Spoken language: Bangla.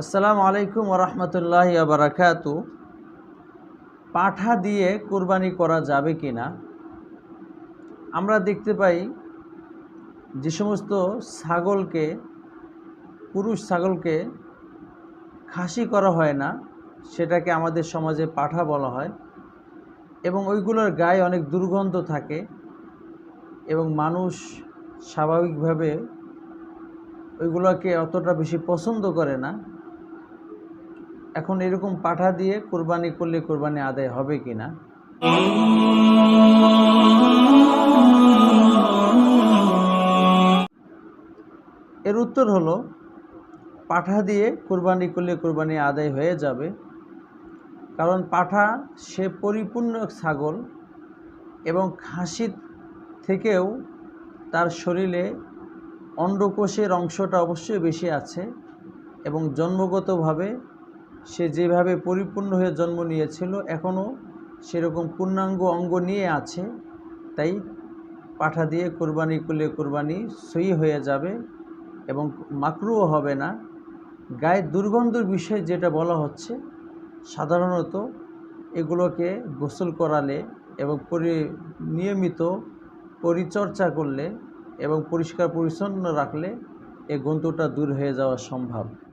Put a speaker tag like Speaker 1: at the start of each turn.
Speaker 1: আসসালামু আলাইকুম ওরহমতুল্লাহ বারাকাতু পাঠা দিয়ে কোরবানি করা যাবে কি না? আমরা দেখতে পাই যে সমস্ত ছাগলকে, পুরুষ ছাগলকে খাসি করা হয় না, সেটাকে আমাদের সমাজে পাঠা বলা হয় এবং ওইগুলোর গায়ে অনেক দুর্গন্ধ থাকে এবং মানুষ স্বাভাবিকভাবে ওইগুলোকে অতটা বেশি পছন্দ করে না। এখন এরকম পাঠা দিয়ে কোরবানি করলে কোরবানি আদায় হবে কি না এর উত্তর হলো, পাঠা দিয়ে কোরবানি করলে কোরবানি আদায় হয়ে যাবে। কারণ পাঠা সে পরিপূর্ণ ছাগল এবং খাসির থেকেও তার শরীরে অন্ডকোষের অংশটা অবশ্যই বেশি আছে এবং জন্মগতভাবে সে যেভাবে পরিপূর্ণ হয়ে জন্ম নিয়েছিল, এখনও সেরকম পূর্ণাঙ্গ অঙ্গ নিয়ে আছে। তাই পাঠা দিয়ে কোরবানি করলে কোরবানি সই হয়ে যাবে এবং মাকরুও হবে না। গায়ের দুর্গন্ধর বিষয়ে যেটা বলা হচ্ছে, সাধারণত এগুলোকে গোসল করালে এবং পরি, নিয়মিত পরিচর্যা করলে এবং পরিষ্কার পরিচ্ছন্ন রাখলে এই গন্তটা দূর হয়ে যাওয়া সম্ভব।